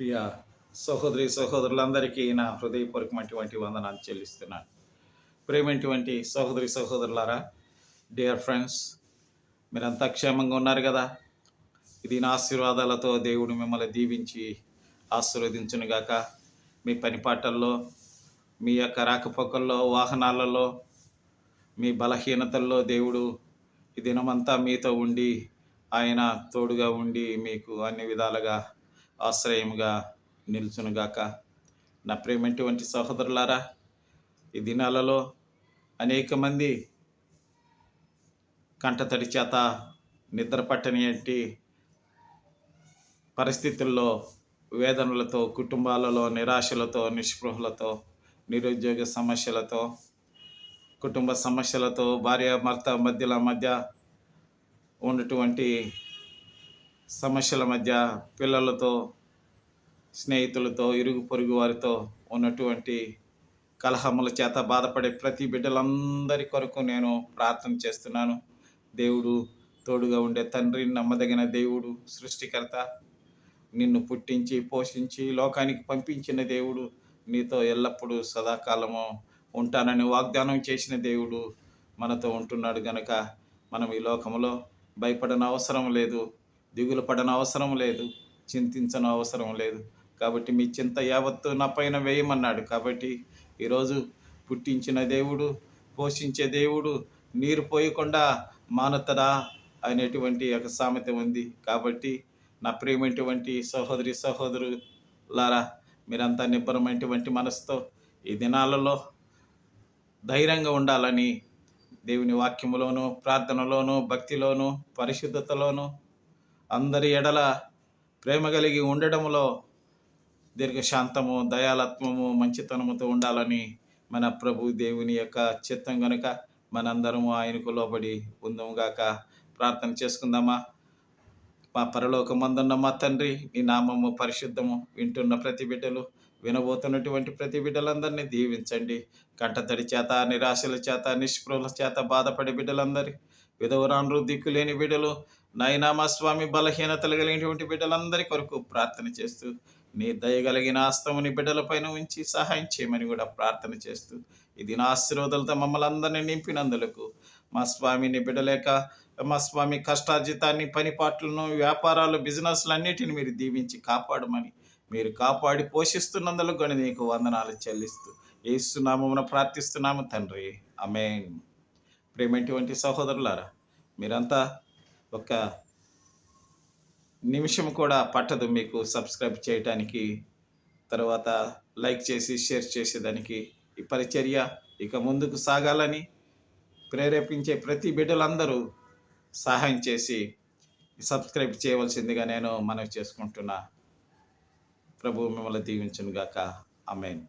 ప్రియ సహోదరి సహోదరులందరికీ నా హృదయపూర్వకమైనటువంటి వందనాలు చెల్లిస్తున్నాను. ప్రేమైనటువంటి సహోదరి సహోదరులారా డియర్ ఫ్రెండ్స్ మీరంతా క్షేమంగా ఉన్నారు కదా? ఇది నా ఆశీర్వాదాలతో దేవుడు మిమ్మల్ని దీవించి ఆశీర్వదించునుగాక. మీ పనిపాటల్లో మీ యొక్క రాకపోకల్లో వాహనాలలో మీ బలహీనతల్లో దేవుడు ఈ దినమంతా మీతో ఉండి ఆయన తోడుగా ఉండి మీకు అన్ని విధాలుగా ఆశ్రయముగా నిల్చునుగాక. నా ప్రేమటువంటి సహోదరులారా ఈ దినాలలో అనేక మంది కంటతడి చేత నిద్ర పట్టనియంటి పరిస్థితుల్లో వేదనలతో కుటుంబాలలో నిరాశలతో నిస్పృహలతో నిరుద్యోగ సమస్యలతో కుటుంబ సమస్యలతో భార్య భర్త మధ్యల మధ్య ఉన్నటువంటి సమస్యల మధ్య పిల్లలతో స్నేహితులతో ఇరుగు పొరుగు వారితో ఉన్నటువంటి కలహముల చేత బాధపడే ప్రతి బిడ్డలందరి కొరకు నేను ప్రార్థన చేస్తున్నాను. దేవుడు తోడుగా ఉండే తండ్రి నమ్మదగిన దేవుడు సృష్టికర్త నిన్ను పుట్టించి పోషించి లోకానికి పంపించిన దేవుడు నీతో ఎల్లప్పుడూ సదాకాలము ఉంటానని వాగ్దానం చేసిన దేవుడు మనతో ఉంటున్నాడు గనక మనం ఈ లోకంలో భయపడన అవసరం లేదు. దిగులు పడన అవసరం లేదు చింతించన అవసరం లేదు. కాబట్టి మీ చింత యావత్తు నా పైన వేయమన్నాడు. కాబట్టి ఈరోజు పుట్టించిన దేవుడు పోషించే దేవుడు నీరు పోయకుండా మానతడా అనేటువంటి ఒక సామెత ఉంది. కాబట్టి నా ప్రియమైనటువంటి సహోదరి సహోదరులారా మీరంతా నిబ్బరమైనటువంటి మనసుతో ఈ దినాలలో ధైర్యంగా ఉండాలని దేవుని వాక్యములోను ప్రార్థనలోను భక్తిలోను పరిశుద్ధతలోను అందరి ఎడల ప్రేమ కలిగి ఉండడంలో దీర్ఘశాంతము దయాలత్వము మంచితనముతో ఉండాలని మన ప్రభు దేవుని యొక్క చిత్తం గనుక మనందరము ఆయనకు లోబడి ఉందముగాక ప్రార్థన చేసుకుందామా? మా పరలోకమందున్న మా తండ్రి నీ నామము పరిశుద్ధము వింటున్న ప్రతి బిడ్డలు. వినబోతున్నటువంటి ప్రతి బిడ్డలందరినీ దీవించండి. కంటతడి చేత నిరాశల చేత నిష్పృహల చేత బాధపడే బిడ్డలందరి విధవరాన్లు దిక్కులేని బిడ్డలు నాయనా మా స్వామి బలహీనతలు కలిగినటువంటి బిడ్డలందరి కొరకు ప్రార్థన చేస్తూ నీ దయగలిగిన ఆస్తముని బిడ్డలపైన ఉంచి సహాయం చేయమని కూడా ప్రార్థన చేస్తూ ఇది నా ఆశీర్వాదాలతో మమ్మల్ని అందరినీ నింపినందులకు మా స్వామిని బిడ్డలేక మా స్వామి కష్టార్జితాన్ని పనిపాట్లను వ్యాపారాలు బిజినెస్లు అన్నిటిని మీరు దీవించి కాపాడమని మీరు కాపాడి పోషిస్తున్నందులో కొని నీకు వందనాలు చెల్లిస్తూ ఏస్తున్నామమున ప్రార్థిస్తున్నాము తండ్రి. అమేన్ ప్రేమటువంటి సహోదరులారా మీరంతా ఒక నిమిషం కూడా పట్టదు మీకు సబ్స్క్రైబ్ చేయటానికి తర్వాత లైక్ చేసి షేర్ చేసేదానికి ఈ పరిచర్య ఇక ముందుకు సాగాలని ప్రేరేపించే ప్రతి బిడ్డలందరూ సహాయం చేసి సబ్స్క్రైబ్ చేయవలసిందిగా నేను మనవి చేసుకుంటున్నా. ప్రభు మిమ్మల్ని దీవించునుగాక. అమేన్